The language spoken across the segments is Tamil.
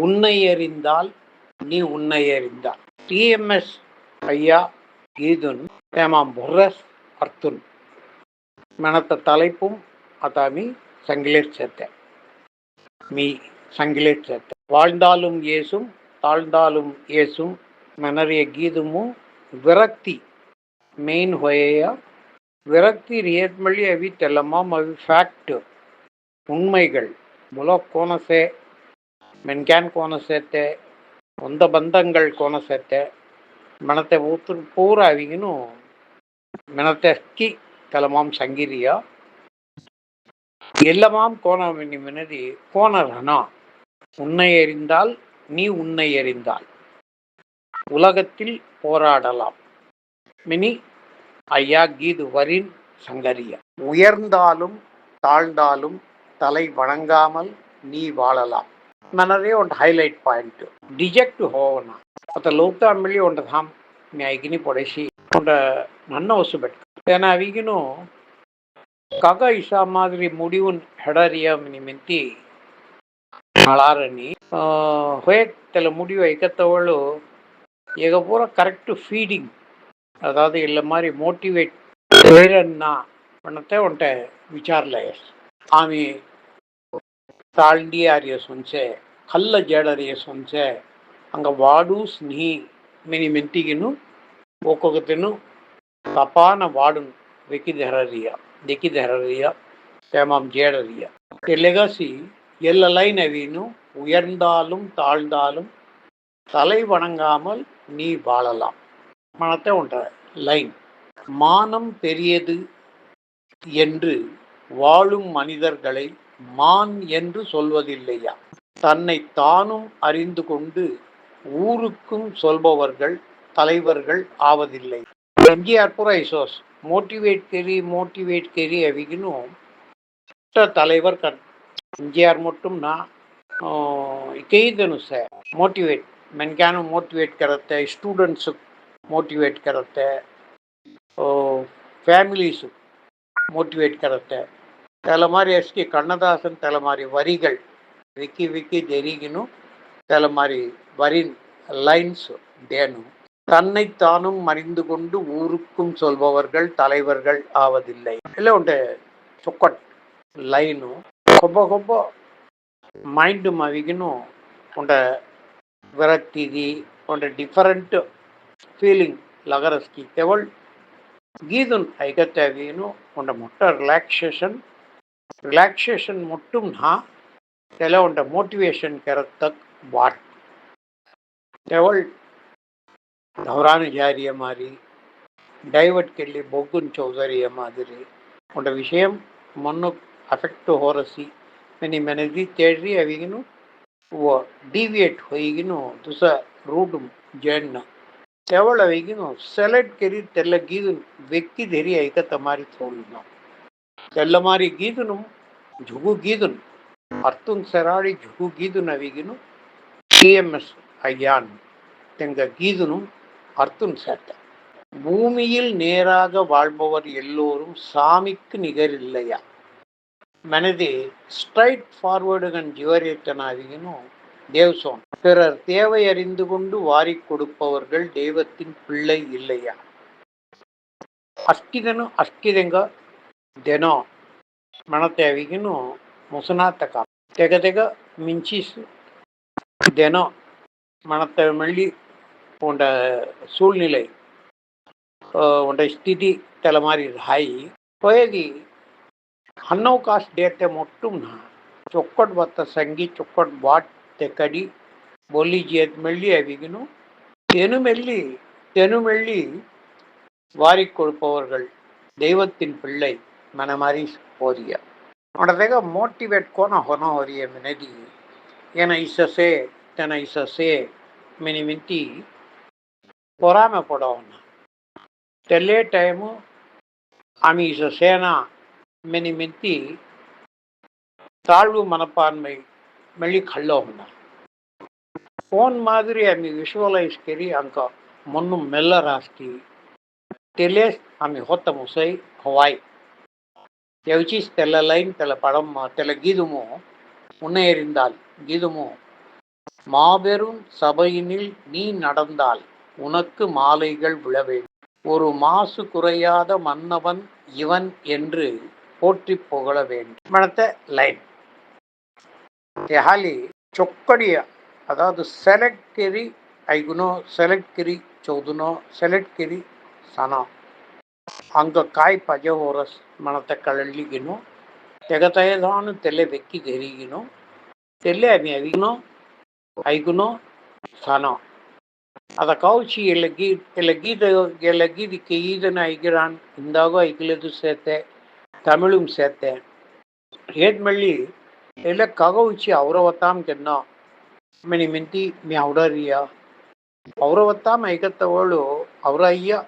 உன்னை அறிந்தால் நீ உன்னை அறிந்தால் டிஎம்எஸ் ஐயா கீதுன் ஏமாம் புர்ரஸ் அர்த்துன். மனத்த தலைப்பும் அதாமி சங்கிலேர் சேத்த மீ சங்கிலேர் சேர்த்த. வாழ்ந்தாலும் ஏசும் தாழ்ந்தாலும் ஏசும் மனறிய கீதமும் விரக்தி மெயின் ஹொயையா? விரக்தி ரியட்மழி அவி தெல்லமாம் அவி ஃபேக்ட் உண்மைகள் முலோக்கோனசே மென்கேன் கோணம் கோணசேத்தே சொந்த பந்தங்கள் கோணம் கோணசேத்தே மனத்தை ஊத்து பூரா அவிங்கன்னு மெனத்தெஸ்கி தலமாம் சங்கிரியா. எல்லமாம் கோணமினி மினதி கோண கோணரனா உன்னை அறிந்தால் நீ உன்னை அறிந்தால் உலகத்தில் போராடலாம். மினி ஐயா கீது வரின் சங்கரியா. உயர்ந்தாலும் தாழ்ந்தாலும் தலை வணங்காமல் நீ வாழலாம். మనదే ഉണ്ട് ഹൈലൈറ്റ് പോയിന്റ് ഡിജക്ട് ಹೋಗೋಣ ಮತ್ತು ಲೋಕತಾಂಬಳಿ ಒಂದು ಧಾಮ್ ನ್ಯಾಯಗಿನಿ ಪೊಡೆಶಿ ಒಂದು ನನ್ನ ಹೊಸು ಬೆಟ್ಟ ಏನ ಅವೀಗಿನೂ ಕಗ ಇಷಾ ಮಾದರಿ ಮುಡಿವನ್ ಹೆಡರಿಯ ನಿಮಿಂತಿ ಹಳಾರಣಿ ಹೊಯತ್ತಲ ಮುಡಿವ ಐಕತ್ತವಳು ಈಗ ಪೂರ ಕರೆಕ್ಟ್ ಫೀಡಿಂಗ್ ಅದಾದ ಇಲ್ಲ ಮಾರಿ ಮೋಟಿವೇಟ್ ಪ್ರೇರನ್ನ ಅನ್ನತ್ತೆ ಒಂಟೆ ವಿಚಾರಲೇ ಆమె તાળડિયા છે કલ્લ જેડરિયસું છે అంగ వాడు స్నేహి మిని మెంటిగిను ఒక్కొక్కతను తపాన వాడును వెకిదెహరరియ దెకిదెహరరియ தேமாம் ஜேடரிய லெகசி லைன் நவீனும் உயர்ந்தாலும் தாழ்ந்தாலும் தலை வணங்காமல் நீ வாழலாம். மனத்தை ஒன்ற லைன் மானம் பெரியது என்று வாழும் மனிதர்களை மான் என்று சொல்வதில்லையா? தன்னை தானும் அறிந்து கொண்டு ஊருக்கும் சொல்பவர்கள் தலைவர்கள் ஆவதில்லை. எம்ஜிஆர் புற ஐசோஸ் மோட்டிவேட் கெரி மோட்டிவேட் கெரி அவிகினு தலைவர் கண். எம்ஜிஆர் மட்டும்னா ಕೈದನು சார் மோட்டிவேட் ಮೆನ್ಗಾನು மோட்டிவேட் ಕರುತ್ತೆ ஸ்டூடெண்ட்ஸு மோட்டிவேட் ಕರುತ್ತೆ ಫ್ಯಾಮಿಲೀಸು மோட்டிவேட் ಕರುತ್ತೆ తెలమారి ఎస్టి కన్నదాసన్ తెలమారి వరిగల్ விக்கி వికి జరిగిను తెలమారి వరిన్ லைன்ஸ் தேனும் தன்னை தானும் மறிந்து கொண்டு ஊருக்கும் சொல்பவர்கள் தலைவர்கள் ஆவதில்லை. இல்லை உண்ட சுக்கட் லைனும் ரொம்ப கொப்ப மைண்டு மவிக்கணும் உண்ட விரக்திதி உண்ட டிஃபரெண்ட் ஃபீலிங் லகரஸ்கி. கெவள் கீதுன் ஐகத்தேவியனும் உண்ட மொட்ட ரிலாக்ஸேஷன் ರಿಲ್ಯಾಕ್ಸೇಷನ್ ಮುಟ್ಟುಂ ನಾ ತೆಲ ಉಂಡ ಮೋಟಿವೇಶನ್ ಕೆರತ್ತಕ್ ವಾಟ್ ತೆವಳ್ ధౌరానుజారియ మారి డైవర్ట్కెళ్ళి బొగ్గున్ చౌదరియ మాదిరి ఉండ విషయం మొన్ను ಅಫೆಕ್ಟ್ ಹೊರಸಿ ಮೆನಿ ಮೆನದಿ ತೇಡ್ರಿ ಅವಿಗಿನು ಡಿವಿಯೇಟ್ ಹೊಯ್ಗಿನು ತುಸ ರೂಡ್ ಜಣ್ಣ ತೆವಳ ಅವಿಗಿನು ಸೆಲೆಡ್ ಕೆರಿ ತೆಲ್ಲ ಗೀದು ವ್ಯಕ್ತಿ ಧೆರಿ ಐಕ ತಮಾರಿ ತೋಳಿನ తెల్లమారి கீதுனும் ஜுகு கீதுன் అర్తున్ సెరాడి ஜுகு గీదును అవిగిను டிஎம்எஸ் ஐயான் எங்க கீதனும் அர்த்தம் சேர்த்த பூமியில் நேராக வாழ்பவர் எல்லோரும் சாமிக்கு நிகர் இல்லையா மனது ஸ்ட்ரைட் ஃபார்வர்டுகன் ஜுவரேத்தனாதிகனும் தேவ்சோன் பிறர் தேவை அறிந்து கொண்டு வாரி கொடுப்பவர்கள் தெய்வத்தின் பிள்ளை இல்லையா அஸ்கிதனும் அஸ்கிதங்க தினம் மன தேவைக்குன்னு முசனாத்த காப்பா తెగ తెగ மிஞ்சிஸ் தினம் மனத்தை மல்லி உண்ட சூழ்நிலை உண்ட ஸ்திதி தலை மாதிரி ஹாய் పోయేది అన్నవకాశ డేతే మొట్టుమ్న చొక్కటి బత్త సంగి చొక్కటి బాట్ తెక్కడి బొల్లి చేతి మెళ్ళి అవిగిను தெனுமெல்லி தெனுமெல்லி வாரிக் கொடுப்பவர்கள் தெய்வத்தின் பிள்ளை manamaris Horia. Onadega motivate kona hono Horia menedi. Yena isase, tena isase, miniminti, porame podavana. Tele time, ami isasena, miniminti, தாழ்வு மனப்பான்மை மெல்லி கல்லோம்னா ಫೋನ್ ಮಾದರಿ ಆಮಿ ವಿಶ್ವಲೈಸ್ ಕೆರಿ ಅಂಕ ಮೊನ್ನು ಮೆಲ್ಲರಾಸ್ಕಿ ತಿಲೇಸ್ ಆಮಿ ಹೊತ್ತ ಮುಸೈ ಹವಾಯ್ எவச்சிஸ் தெல்ல லைன் தெல படம் தெல கீதுமோ உன்னை எறிந்தால் கீதுமோ மாபெரும் சபையினில் நீ நடந்தால் உனக்கு மாலைகள் விழ வேண்டும் ஒரு மாசு குறையாத மன்னவன் இவன் என்று போற்றி புகழ வேண்டும் மனத்த லைன் ಹಾಲಿ ಚೊಕ್ಕಡಿಯ ಅದಾದ ಸೆಲೆಕ್ಟ್ ಕೆರಿ ಐಗುನೋ ಸೆಲೆಕ್ಟ್ ಕಿರಿ ಚೌದುನೋ ಸೆಲೆಕ್ಟ್ ಕಿರಿ ಸನ ಅಂಗಕ್ಕಾಯ್ ಪಜವೋರಸ್ ಮನತ ಕಳಲ್ಲಿಗಿನೋ ತೆಗತಯದಾನು ತೆಲೆ ಬೆಕ್ಕಿ ತೆರಿಗಿನೋ ತೆಲೆ ಅಮಿ ಅವಿಗಿನೋ ಐಗುನೋ ಸನೋ ಅದ ಕೌಚಿ ಎಲ್ಲ ಗೀ ಎಲ್ಲ ಗೀತ ಎಲ್ಲ ಗೀದಿಕ್ಕೆ ಈದನ ಐಗಿರಾನ್ ಇಂದಾಗೋ ಐಗಿಲದು ಸೇತೆ தமிழும் சேர்த்தேன் ஏத்மல்லி இல்லை ககவுச்சி அவுரவத்தாம் கென்னோ மினி மின்தி மீ அவுடரியா அவுரவத்தாம் ஐகத்தவளு அவரய்யா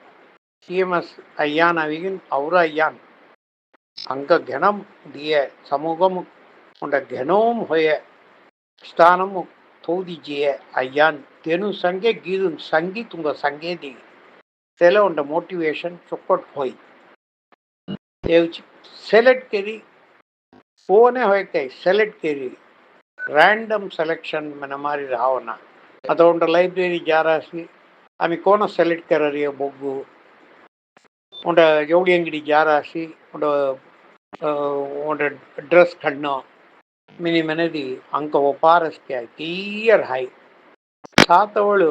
சிஎம்எஸ் ஐயானவியின் ஔராயான் அங்க கணம் உடைய சமூகம் உண்ட கணோம் ஹொய ஸ்தானம் தோதிஜிய ஐயான். தெனு சங்கே கீதும் சங்கி துங்க சங்கேதி செல உண்ட மோட்டிவேஷன் சொக்கட் ஹோய். செலக்ட் கெரி போனே ஹொயக்கை செலக்ட் கெரி. ರ್ಯಾಂಡಮ್ ಸೆಲೆಕ್ಷನ್ ಮನ ಮಾರಿ ರಾವಣ ಅದೊಂದು ಲೈಬ್ರರಿ ಜಾರಾಸಿ ಆಮೆ ಕೋನ ಸೆಲೆಕ್ಟ್ ಕರರಿಯ ಬೊಗ್ಗು உன்னோட ஜவுளி ಅಂಗಡಿ ಜಾರಾಸಿ உன்னோட உன்னோட ಡ್ರೆಸ್ ಕಣ್ಣ, ಮಿನಿ ಮನದಿ, ಅಂಕ ಒಪಾರಸ್ಗೆ ತೀಯರ್ ಹೈ ಸಾತವಳು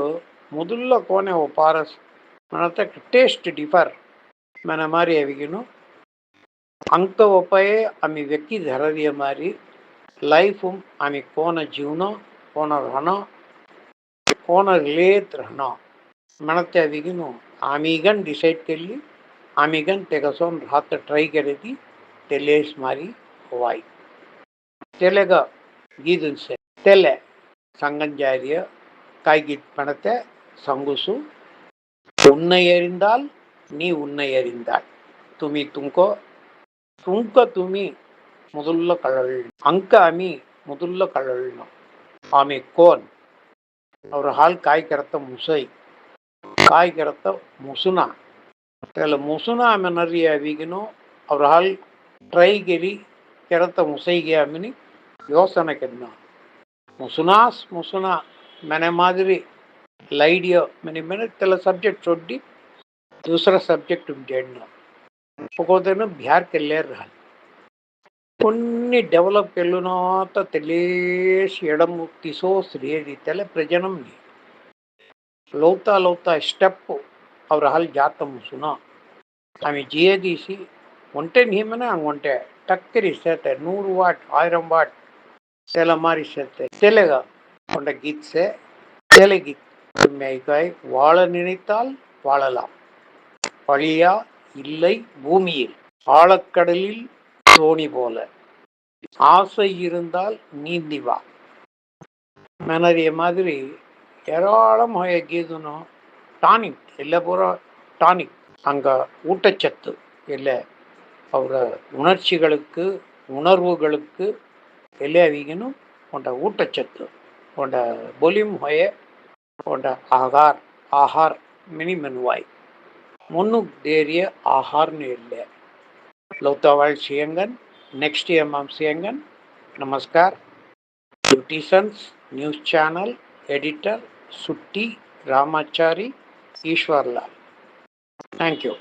ಮೊದಲ ಕೋನೆ ಒಪಾರಸ್ ಮನತ ಟೇಸ್ಟ್ ಡಿಫರ್ ಮನ ಮಾರಿ ಅವಿಗಿನು. ಅಂಕ ಒಪಯೇ ಆಮಿ ವ್ಯಕ್ತಿ ಧರದಿಯ ಮಾರಿ ಲೈಫು ಆಮಿ ಕೋನ ಜೀವನ ಕೋನ ರಣ ಕೋನ ಲೇತ್ ರಣ ಮನತೆ ಅವಿಗಿನು ಆಮೀಗನ್ ಡಿಸೈಡ್ ಕೆಲ್ಲಿ Amigan Tegason Rath try Kereti Teles Mari Hawaii. Telega Gidun se Tele Sanganjaria Kaigit Panate Sangusu உன்னை அறிந்தால் நீ உன்னை அறிந்தாய் துமி துங்கோ துங்க துமி முதல்ல கழல் அங்க அமி முதல்ல கழல்னா ஆமி கோன் ஒரு ஹால் காய் கரத்த முசை காய் கரத்த முசுனா කළ මුසුනාමනරිය ඇවිගෙනෝ අවරහල් ට්‍රයිගෙරි කෙරත මුසයිගයාමිනි யோசனை கண்ணா முசுனாஸ் முசுனா மென மாதிரி ಲೈಡಿಯೋ ಮೆನಿ ಮೆನೆ ತೆಲ ಸಬ್ಜೆಕ್ಟ್ ಚೊಡ್ಡಿ ದೂಸರ ಸಬ್ಜೆಕ್ಟ್ ಜಡ್ನ ಪಕೋದೇನು ಬ್ಯಾರ್ ಕೆಲ್ಲೇ ರಹ కొన్ని డెవలప్ కెళ్ళునాత తెలిసి ఎడము తీసో శ్రేది తెల ప్రజనంని లోతా లోతా స్టెప్ ಅವರ ಜಾತಂ ಸುನ ಆమె ಜಿಯದೀಸಿ ஒன்டே நீமனா அங்கே ஒன்ட்டே டக்கரி சேர்த்த நூறு வாட் ஆயிரம் வாட் சில மாதிரி சேர்த்த தெலுங்கா கொண்ட கீத்ஸே தெலுங்கி மெய்காய் வாழ நினைத்தால் வாழலாம். பழியா இல்லை பூமியில் ஆழக்கடலில் தோணி போல. ஆசை இருந்தால் நீந்திவா வா. மாதிரி ஏராளம் கீதுனும். டானிக் இல்லை பூரா டானிக். அங்கே ஊட்டச்சத்து இல்லை அவரோட உணர்ச்சிகளுக்கு உணர்வுகளுக்கு எல்லாவிகனும் போன்ற ஊட்டச்சத்து போன்ற பொலிம் ஹொய போன்ற ஆகார் ஆஹார் மினி மெனுவாய். முன்னுக்கு தேறிய ஆஹார்னு இல்லை. லோத்தாவாள் சியங்கன் நெக்ஸ்ட் எம்எம் சியங்கன் நமஸ்கார். न्यूटिसन्स நியூஸ் சேனல் எடிட்டர் சுட்டி ராமாச்சாரி ஈஸ்வர்லா. தேங்க்யூ